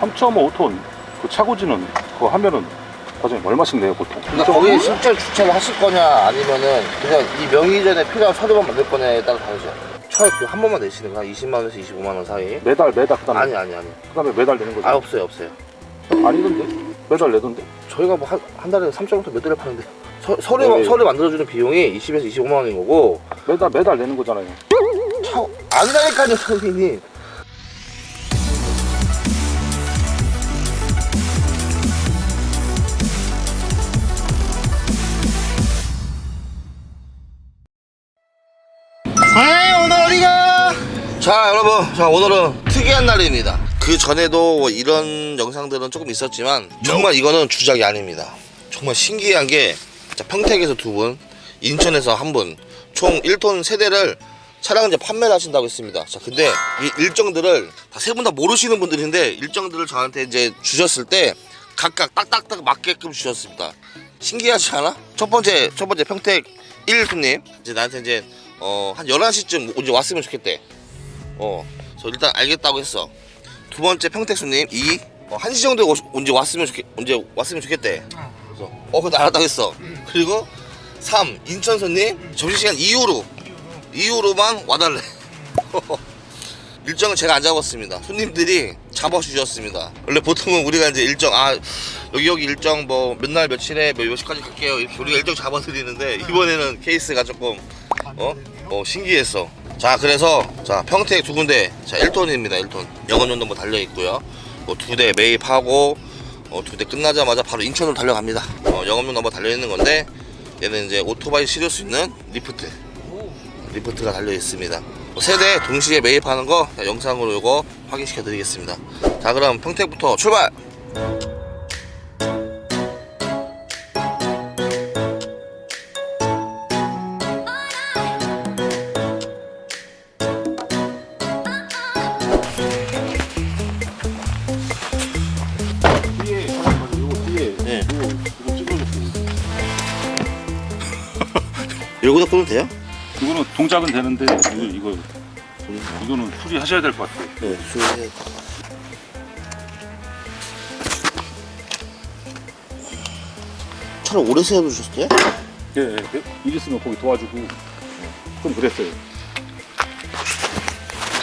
3.5톤 그 차고지는 그거 하면은 과장님 얼마씩 내요 보통? 그러니까 거기에 실제 로 주차를 하실 거냐 아니면은 그냥 이 명의 전에 필요한 서류만 만들 거냐에 따라 다르죠. 차액 한 번만 내시는 거야 20만 원에서 25만 원 사이. 매달 매달 그다음에 아니 아니 아니. 그다음에 매달 내는 거죠? 아 없어요 없어요. 아니던데 매달 내던데? 저희가 뭐 한 한 달에 3.5톤 몇 달에 파는데 서, 서류 네. 서류 만들어주는 비용이 20에서 25만 원인 거고 매달 매달 내는 거잖아요. 차 아니라니까요 선생님. 자 여러분. 자 오늘은 특이한 날입니다. 그 전에도 뭐 이런 영상들은 조금 있었지만 정말 이거는 주작이 아닙니다. 정말 신기한 게 자, 평택에서 두분 인천에서 한분총 1톤 세대를 차량 이제 판매를 하신다고 했습니다. 자 근데 이 일정들을 다 세 분 다 모르시는 분들인데 일정들을 저한테 이제 주셨을 때 각각 딱딱딱 맞게끔 주셨습니다. 신기하지 않아? 첫 번째 첫 번째 평택 1 손님 이제 나한테 이제 어 한 11시쯤 이제 왔으면 좋겠대 어, 그래서 일단 알겠다고 했어. 두 번째 평택 손님 2 어, 1시 정도에 오, 언제 왔으면 좋겠 언제 왔으면 좋겠대. 그래서 어, 그거 알았다고 했어. 그리고 3 인천 손님 점심시간 이후로 이후로만 와달래. 일정은 제가 안 잡았습니다. 손님들이 잡아주셨습니다. 원래 보통은 우리가 이제 일정 아 여기 여기 일정 뭐 몇 날 며칠에 뭐몇 시까지 갈게요 이렇게 우리가 일정 잡아드리는데 이번에는 케이스가 조금 어? 어 신기했어. 자 그래서 자 평택 두 군데 자 1톤입니다 1톤 영업연도 뭐 달려 있고요. 뭐 두 대 매입하고 어, 두 대 끝나자마자 바로 인천으로 달려갑니다. 어, 영업용 넘버 달려 있는 건데 얘는 이제 오토바이 실을 수 있는 리프트 리프트가 달려 있습니다. 뭐 세대 동시에 매입하는 거 영상으로 이거 확인시켜 드리겠습니다. 자 그럼 평택부터 출발. 여기다 끄면 돼요? 이거는 동작은 되는데 이거 이거 이거는 수리하셔야 될 것 같아요. 네. 수리해. 차를 오래 세워두셨어요? 예, 예. 예. 일 있으면 거기 도와주고 좀 그랬어요.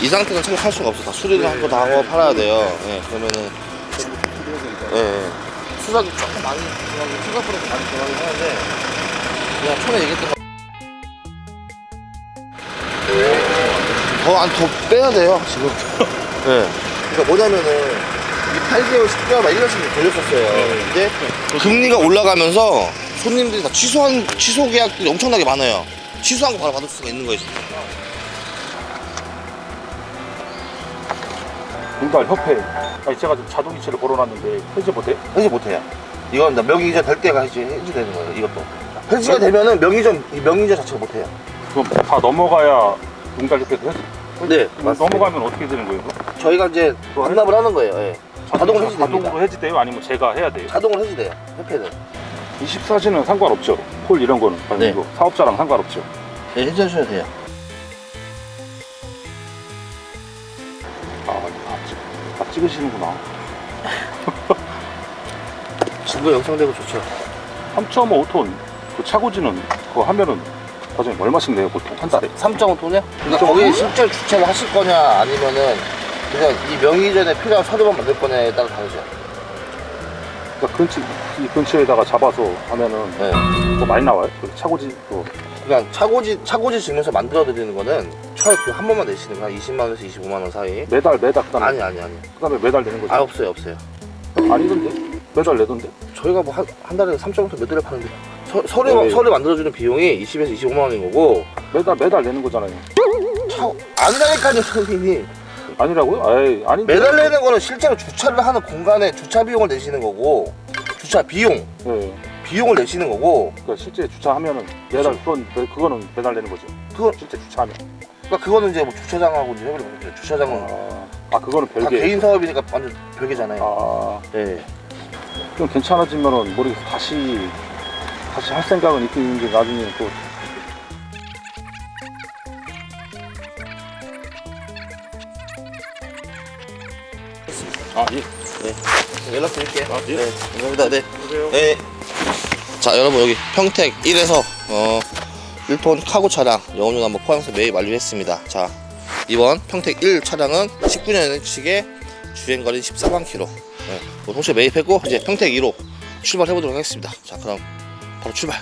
이 상태는 차를 팔 수가 없어. 다 수리를 한 거 다 하고 팔아야 돼요. 예, 그러면은 예, 예. 수작이 조금 많이 들어가고 생각보다 많이 들어가긴 하는데 그냥 처음에 얘기했던 거. 더, 안, 더 빼야 돼요, 지금. 예. 그러니까 뭐냐면은, 이 8개월, 10개월, 막 1년씩 걸렸었어요. 근데 금리가 올라가면서 손님들이 다 취소한, 취소 계약들이 엄청나게 많아요. 취소한 거 바로 받을 수가 있는 거예요, 지금. 공달 협회 아니 제가 지금 자동이체를 걸어놨는데 해제 못해? 해지 못해요. 이건 나 명의이자 될 때가 해지, 해지 되는 거예요, 이것도. 해지가 되면은 명의전, 이 명의이자 자체가 못해요. 그럼 다 넘어가야 협회에서 해제 네, 넘어가면 어떻게 되는 거예요? 그럼? 저희가 이제 반납을 하는 거예요, 예. 자동으로 해지됩니다. 자동으로 해지돼요? 아니면 제가 해야 돼요? 자동으로 해지돼요, 협회는. 24시는 상관없죠. 폴 이런 거는 아니, 네. 사업자랑 상관없죠. 예, 해지하셔도 돼요. 아, 다, 찍, 다 찍으시는구나. 증거 영상되고 좋죠. 3.5톤 그 차고지는 그거 하면은 과장님 얼마씩 내요 보통 한 달에? 3.5톤이요? 그러니까 거기에 실제로 주차를 하실 거냐, 아니면은 그냥 이 명의 전에 필요한 서류만 만들 거냐에 따라 다르죠. 그러니까 근처 이 근처에다가 잡아서 하면은 네. 뭐 많이 나와요? 그 차고지 그 그냥 차고지, 차고지 증명서 만들어 드리는 거는 차액 한 번만 내시는 거야. 20만 원에서 25만 원 사이. 매달 매달 그다음에 아니, 아니, 아니. 그다음에 매달 내는 거죠? 아, 없어요, 없어요. 아니던데 매달 내던데? 저희가 뭐한 달에 3.5톤 몇 달에 파는데 서, 서류, 네. 서류 만들어주는 비용이 20에서 25만 원인 거고 매달 매달 내는 거잖아요. 차, 아니라니까요 선생님이 아니라고요? 아이 아니 매달 내는 거는 실제로 주차를 하는 공간에 주차 비용을 내시는 거고 주차 비용 네. 비용을 내시는 거고 그러니까 실제 주차하면은 매달 그건 그거는 매달 내는 거죠. 그거 실제 주차하면. 그러니까 그거는 이제 뭐 주차장하고 이제 해버리면 돼요 주차장은 아, 아 그거는 다 별개. 개인 사업이니까 완전 별개잖아요 아, 네. 좀 괜찮아지면은 모르겠어 다시 다시 할 생각은 있긴 있는데 나중에 또 아, 예. 네. 연락 드릴게요. 네. 감사합니다. 네. 네. 자, 여러분 여기 평택 1에서 어 1톤 카고 차량 영업용 한번 포항에서 매입 완료했습니다. 자, 이번 평택 1 차량은 19년식의 주행거리 14만 킬로. 네. 뭐 동시에 매입했고 이제 평택 2로 출발해 보도록 하겠습니다. 자, 그럼 바로 출발.